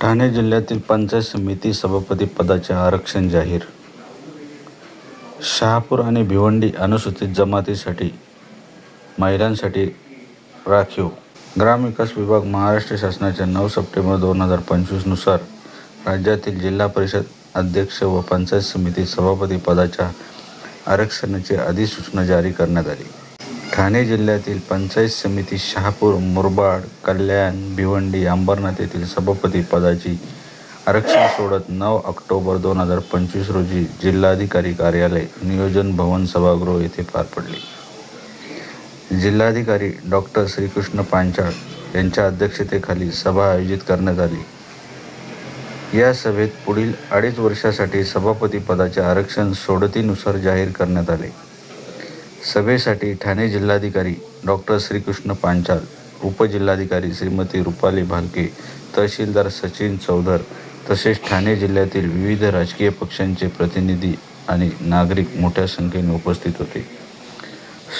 ठाणे जिल्ह्यातील पंचायत समिती सभापती पदाचे आरक्षण जाहीर. शहापूर आणि भिवंडी अनुसूचित जमातीसाठी महिलांसाठी राखीव. ग्रामविकास विभाग महाराष्ट्र शासनाच्या नऊ सप्टेंबर दोन हजार पंचवीसनुसार राज्यातील जिल्हा परिषद अध्यक्ष व पंचायत समिती सभापती पदाच्या आरक्षणाची अधिसूचना जारी करण्यात आली. ठाणे जिल्ह्यातील पंचायत समिती शहापूर मुरबाड कल्याण भिवंडी अंबरनाथ येथील सभापती पदाची आरक्षण सोडत नऊ ऑक्टोबर दोन हजार पंचवीस रोजी जिल्हाधिकारी कार्यालय नियोजन भवन सभागृह येथे पार पडले. जिल्हाधिकारी डॉक्टर श्रीकृष्ण पांचाळ यांच्या अध्यक्षतेखाली सभा आयोजित करण्यात आली. या सभेत पुढील अडीच वर्षासाठी सभापती पदाचे आरक्षण सोडतीनुसार जाहीर करण्यात आले. सभेसाठी ठाणे जिल्हाधिकारी डॉक्टर श्रीकृष्ण पांचाल उपजिल्हाधिकारी श्रीमती रुपाली भालके तहसीलदार सचिन चौधर तसेच ठाणे जिल्ह्यातील विविध राजकीय पक्षांचे प्रतिनिधी आणि नागरिक मोठ्या संख्येने उपस्थित होते.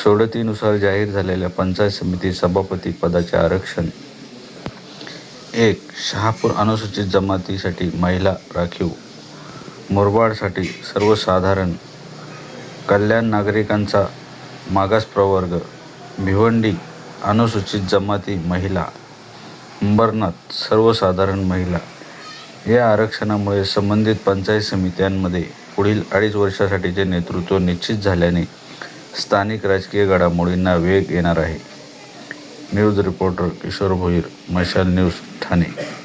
सोडतीनुसार जाहीर झालेल्या पंचायत समिती सभापती पदाचे आरक्षण एक शहापूर अनुसूचित जमातीसाठी महिला राखीव. मुरबाडसाठी सर्वसाधारण कल्याण नागरिकांचा मागास प्रवर्ग भिवंडी अनुसूचित जमाती महिला अंबरनाथ सर्वसाधारण महिला या आरक्षणामुळे संबंधित पंचायत समित्यांमध्ये पुढील अडीच वर्षासाठीचे नेतृत्व निश्चित झाल्याने स्थानिक राजकीय घडामोडींना वेग येणार आहे. न्यूज रिपोर्टर किशोर भोईर मशाल न्यूज ठाणे.